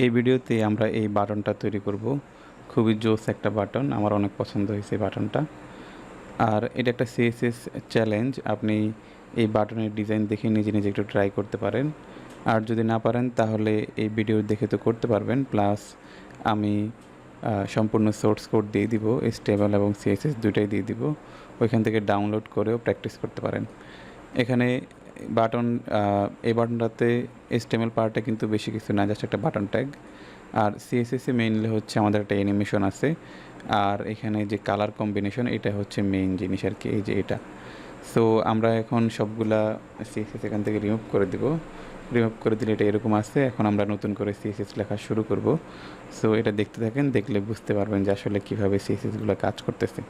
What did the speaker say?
এই ভিডিওতে আমরা এই বাটনটা তৈরি করব। খুবই জোস একটা বাটন, আমার অনেক পছন্দ হয়েছে বাটনটা। আর এটা একটা সিএসএস চ্যালেঞ্জ আপনি এই বাটনের ডিজাইন দেখে নিজে নিজে একটু ট্রাই করতে পারেন। আর যদি না পারেন, তাহলে এই ভিডিও দেখে তো করতে পারবেন প্লাস আমি সম্পূর্ণ সোর্স কোড দিয়ে দিব স্টেবল এবং সিএসএস দুইটাই দিয়ে দিব। ওইখান থেকে ডাউনলোড করেও প্র্যাকটিস করতে পারেন। এখানে বাটন এই বাটনটাতে এস্টেমেল পার্টটা কিন্তু বেশি কিছু না জাস্ট একটা বাটন ট্যাগ আর সিএসএসে মেইনলি হচ্ছে আমাদের একটা অ্যানিমেশন আছে। আর এখানে যে কালার কম্বিনেশন এটা হচ্ছে মেইন জিনিস আর কি, এই যে এটা। সো আমরা এখন সবগুলা সিএসএস এখান থেকে রিমুভ করে দিব। রিমুভ করে দিলে এটা এরকম আছে, এখন আমরা নতুন করে সিএসএস লেখা শুরু করব। সো এটা দেখতে থাকেন, দেখলে বুঝতে পারবেন যে আসলে কীভাবে সিএসএসগুলো কাজ করতেছে।